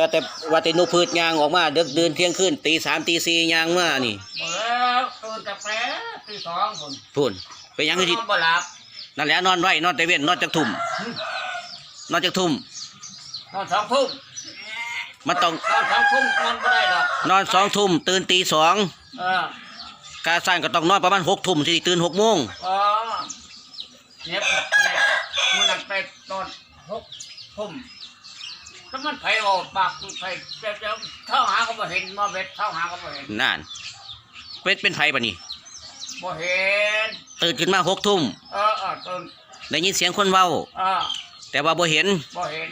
ว่าแต่ว่าแต่นูพืชยางออกมาเดึกเดินเที่ยงคืนตีสามตีสี่ยางมานี่หมดแล้วตื่นแต่แป๊บตีสองคนพูนไปยังคือที่นอนบ่หลับนั่นแหละนอนไว้นอนแต่เว้นนอนจากทุ่มนอนจากทุ่มนอนสองทุ่มมันต้องนอนสองทุ่มนอนไม่ได้หรอกนอนสองทุ่มตื่นตีสองเออกาสร้างก็ต้องนอนประมาณหกทุ่มสิตื่นหกโมงอ๋อเนี่ยเนี่ยมันนันไปตอนหกทุ่ม ก็มันไผออกปากไผเจ้าเจ้าเท่าหาก็บ่เห็นมาเบ็ดเท่าหาก็บ่เห็นนั่นเป็นเป็นไผปะนี่บ่เห็นตื่นขึ้นมาหกทุ่มเออเออตื่นได้ยินเสียงคนเว้าเออแต่ว่าบ่เห็นบ่เห็น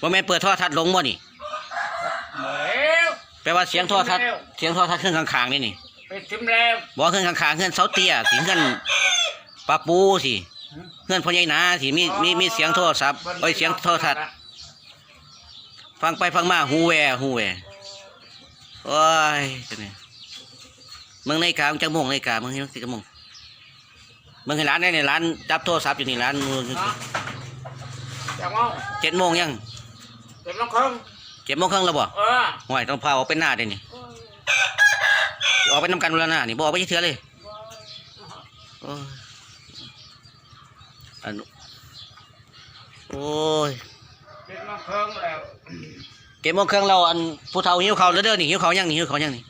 ว่าแม่นเปิดโทรทัศน์ลงบ่นี่บ่แล้วแปลว่าเสียงโทรทัศน์เสียงโทรทัศน์เครื่องข้างๆนี่นี่ไปทิมแล้วบอกเครื่องข้างๆเครื่องเสาเตี้ยสิเครื่องปลาปูสิเครื่องพ่อใหญ่นาสิมีมีมีเสียงโทรศัพท์เอ้ยเสียงโทรทัศน์ ฟังไปฟังมาหูแวหูแวโอ้ยจังนี่มึงในาฬิกามึงจังโมงในาฬิกามึงเห็นสิจังโมงมึงเห็นร้านได้ในร้านจับโทรศัพท์อยู่นี่ร้านมึงฮะจังเอาเจ็ดโมงยังเจ็ดโมงครึ่งเจ็ดโมงครึ่งแล้วบ่เออห่วยต้องพาออกไปหน้าเดี๋ยวนี้ออกไปนำกันแล้วนะนี่บออกไปเถื่อเลยโอ้ยอันโอ้ย เจ็ดโมงครึ่งแล้วเก็บโมงเครื่องเราอันผู้เฒ่าหิวเขาวแล้วเด้อนี่หิวเขาวยังนี่หิวเขาวยังนี่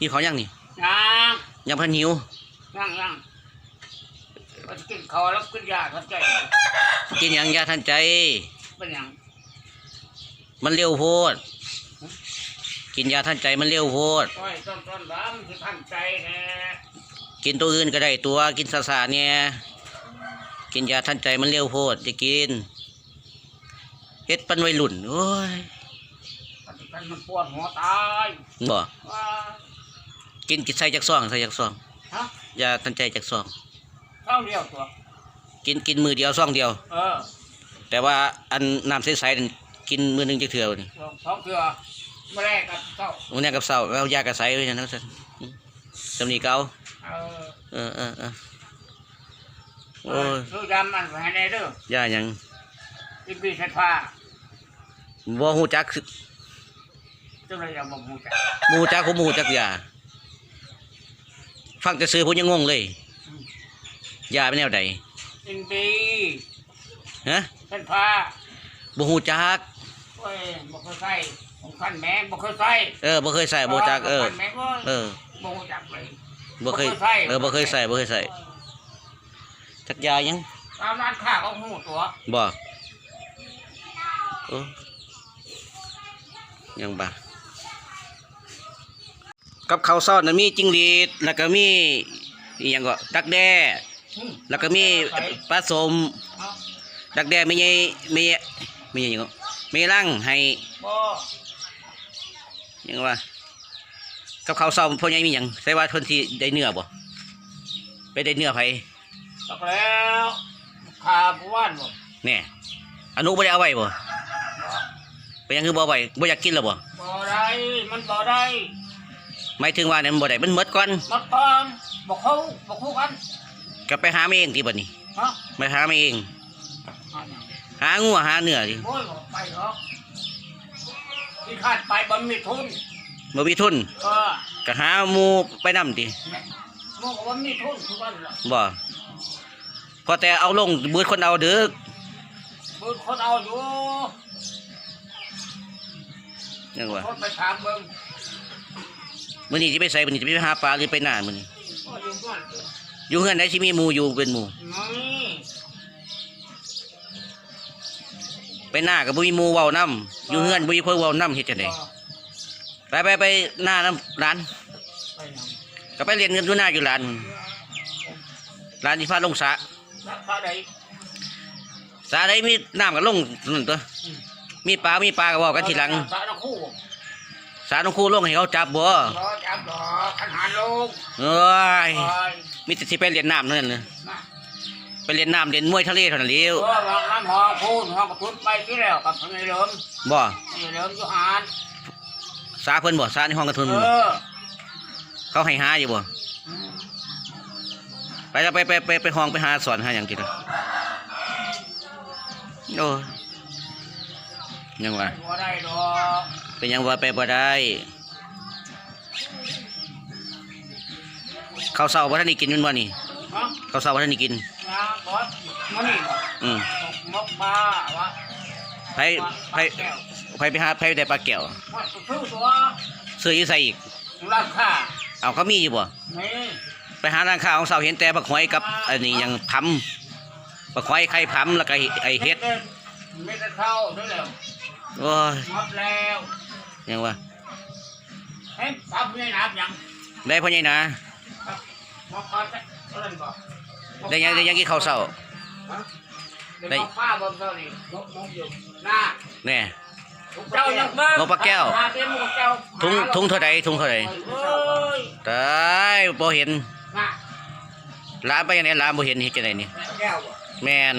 หิวเขาวยังนี่ยังยังเพันหิวยังยังมันกินข้าวแล้วกินยาเข้าใจกินหยังยาทันใจ เป็นหยังมันเร็วโพด กินยาทันใจมันเร็วโพด โอ้ยต้นต้นบ้ามที่ท่านใจแน่กินตัวอื่นก็ได้ตัวกินซาซาๆเนี่ยกินยาทันใจมันเร็วโพดจะกิน เฮ็ดปันวัยรุ่นโอ้ยปฏิบัติมันปวดหัวตายบ่ว่ากินกินใส่จากซองใส่จากซองฮะยาทันใจจากซองเท่าเดียวตัวกินกินมือเดียวซองเดียว เออ แต่ว่าอันน้ำใสๆนั่นกินมือหนึงจะเถื่อนี่สองสองเถื่อมาแรกกับเจ้าวันนี้กับเสาเอายากระใสไว้นะท่านสำนีเก่าเออเออเออเออเอโอ้อยซื้อยำมันไปให้ในเด้อยาหยัง อินบีเสฟ้าบ่ฮู้จักคือจังเลยยังบ่มูจักหมู่จักผมหมู่จักยาฟังแต่ซื้อผมยังงงเลยยาเป็นแนวใดอินบีฮะเสฟ้าบ่ฮู้จักโอ้ยบ่เคยใส่ผมคันแม่บ่เคยใส่เออบ่เคยใส่บ่จักเออคันแม่ก็เออบ่รู้จักเลยบ่เคยบ่เคยใส่เออบ่เคยใส่บ่เคยใส่จักยาหยังตามร้านค้าก็หูตัวบ่โอ้ยังบ่ากับข้าวซอสน่ะมีจิ้งหรีดแล้วก็มีอีหยังก็ดักแด้อืมแล้วก็มีปลาสมเอาดักแด้ไม่ใหญ่ไม่ใหญ่ไม่ใหญ่หยังก็มีรังให้บ่หยังว่ากับข้าวซอมพ่อใหญ่มีหยังใส่ว่าเพิ่นสิได้เนื้อบ่ไปได้เนื้อไผตักแล้วขาบว่านบ่แน่อนุบ่ได้เอาไว้บ่ ไปหยังคือบ่เอาไว้บ่อยากกินแล้วบ่บ่ได้มันบ่ได้หมายถึงว่าเนี่ยมันบ่ได้มันหมดก่อนมันปลอมบ่เข้าบ่คู่กันก็ไปหามาเองที่บัดนี้ฮะไปหามาเองอันนี้หางัวหาเนื้อดิโอ้ยบ่ไปหรอกที่ขาดไปบ่มีทุนบ่มีทุนเออก็หาหมู่ไปนำติหมู่ก็บ่มีทุนคือกันล่ะบ่พอแต่เอาลงเบิดคนเอาเด้อเบิ่งคนเอาอยู่ ยังว่าคนไปถามเบิ่งมื้อนี้สิไปใส่มื้อนี้สิไปหาปลาหรือไปหน้ามื้อนี้โอ้ยอยู่ก่อนอยู่เฮือนไหนสิมีหมู่อยู่เป็นหมู่นี่ไปหน้าก็บ่มีหมู่เว้านํอยู่เฮือนบ่มีเพิ่นเว้านํเฮ็ดจังได๋บ่ไปไปไปหน้าน้ำร้านไปหยังก็ไปเรียนเงินอยู่หน้าอยู่ร้านร้านที่พาลงสระรักษาได้สระได้มีน้ำก็ลงนั่นตัว มีปลา มีปลาก็บอกกันทีหลัง สารคู่สระน้องครูลงให้เขาจับบ่รอจับดอกขันหารลงเอ้ยโอ้ยมีแต่สิไปเรียนน้ำเท่านั้นเลยนะไปเรียนน้ำเรียนมวยทะเลเท่านั้นเดียวเออวางน้ำหอพูนหอกระพุนไปที่แล้วกับพญเหลิมบ่พญเหลิมอยู่หารสาเพิ่นบ่สาในห้องกระทุนเอบ่อเขาให้หาอยู่บ่ไปแล้วไปไปไปไปห้องไปหาสอนหาหยังติล่ะโอ้ย ยังว่าบ่ได้ดอกเป็นยังว่าไปบ่ได้ข้าวเช้าบ่ทันได้กินแมันบ่นี่ฮะข้าวเช้าบ่ทันได้กินนะบอสมันนี่อืมมกปลาวะไปไปไปไปหาไปได้ปลาแก้ววัดซื้อตัวซื้ออยู่ใส่อีกราคาเอาเขามีอยู่บ่นี่ไปหาร้านค้าของเสาเห็นแต่บักหอยกับอันนี้ยังพัมบักหอยไข่พัมแล้วก็ไอเฮ็ดไม่ได้เข้าด้วยแล้ว โอ้ยหมดแล้วยังว่าเฮ้ยปั๊บนี่นับยังได้พ่อใหญ่นะมาพอจะเล่นก่อนได้ยังได้ยังกินข้าวเช้าได้ป้าบนเท่านี้มกมกอยู่น่าแน่เจ้ายังเบิ้งนกปลาแก้วหาเต็มนกปลาแก้วทุงทุงเท่าใดทุงเท่าใดเอ้ยตายบ่เห็นน่ะร้านไปยังไงร้านบ่เห็นเฮ็ดจังไดนี่แก้วอะแม่น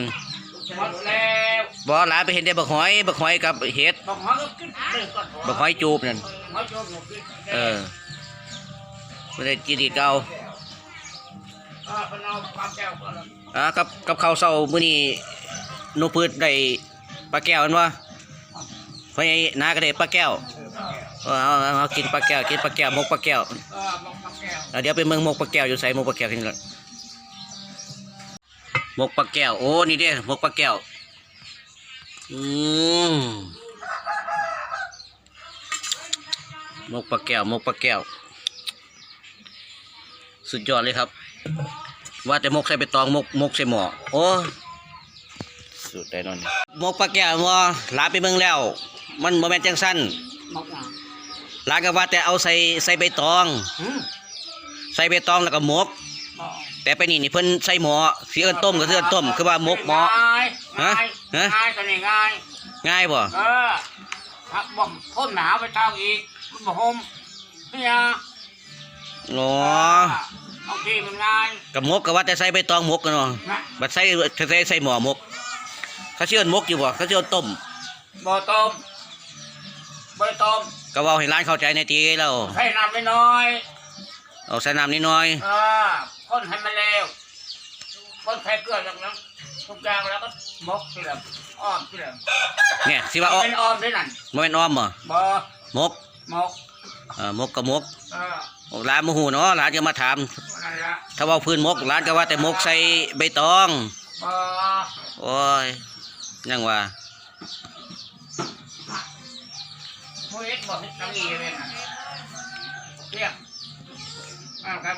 หมดแล้ว บ่ร้านไปเห็นแต่บักหอยบักหอยกับเฮ็ดบอกหอยก็กินเลยก่อนบักหอยจูบนั่นหอยจูบหนูกินเออบ่ได้กินดีเก่าเออเป็นเอาปลาแก้วก่อนอ่ากับกับข้าวเช้ามื้อนี้หนูพืชได้ปลาแก้วแม่นบ่พ่อใหญ่นาก็ได้ปลาแก้วเอาเอาเอาเอากินปลาแก้วกินปลาแก้วมกปลาแก้วเออบอกปลาแก้วเอาเดี๋ยวไปเมืองมกปลาแก้วอยู่ใส่มกปลาแก้วกันก่อนมกปลาแก้วโอ้นี่เด้มกปลาแก้ว อืมมกปลาแก้วมกปลาแก้ว สุดยอดเลยครับ ว่าแต่มกใส่ไปตองมกมกใส่หม้อโอ้สุดได้นอนมกปลาแก้วมัวลาไปเมืองแล้ว มันโมเมนต์จังสั้นบอกว่าลาก็ว่าแต่เอาใส่ใส่ใบตองหืมใส่ใบตองแล้วก็หมกบอก แต่ไปนี่นี่เพิ่นใส่หมอสีเอิ้นต้มก็คือเอิ้นต้ม คือว่าหมกหมอ ง่ายฮะง่ายฮะ ง่ายกันนี่ง่ายง่ายบ่เออถ้าบอกพ่นหนาวไปทางอีกมันบอกโฮมเนี่ยอ๋อบางทีมันง่ายกับหมกก็ว่าแต่ใส่ใบตองหมกกันเนาะนะบัดใส่ใส่ใส่หมอหมกเขาสิเอิ้นหมกอยู่บ่เขาสิเอิ้นต้มบ่ต้มบ่ต้มก็เว้าให้ร้านเข้าใจในอยตีแล้วใส่น้ำไม่น้อยเอาใส่น้ำนิดหน่อยเออ พ่นให้มันเร็วพ่นใส่เกลืออย่างนั้นทุกอย่างแล้วก็มกทีละอ้อมทีละเนี่ยสิว่าอ้อเป็นอ้อมด้วยนั่นบ่แม่นอ้อมบ่บ่หมกมกเอ่อหมกกับหมกเออร้านบ่ฮู้เนาะร้านจะมาถามนั่นละถ้าเว้าพื้นหมกร้านก็ว่าแต่หมกใส่ใบตองบ่โอ้ยยังว่าผู้เอ็ดบอกให้ตั้งอีเลยนะเรียกอ้าวครับ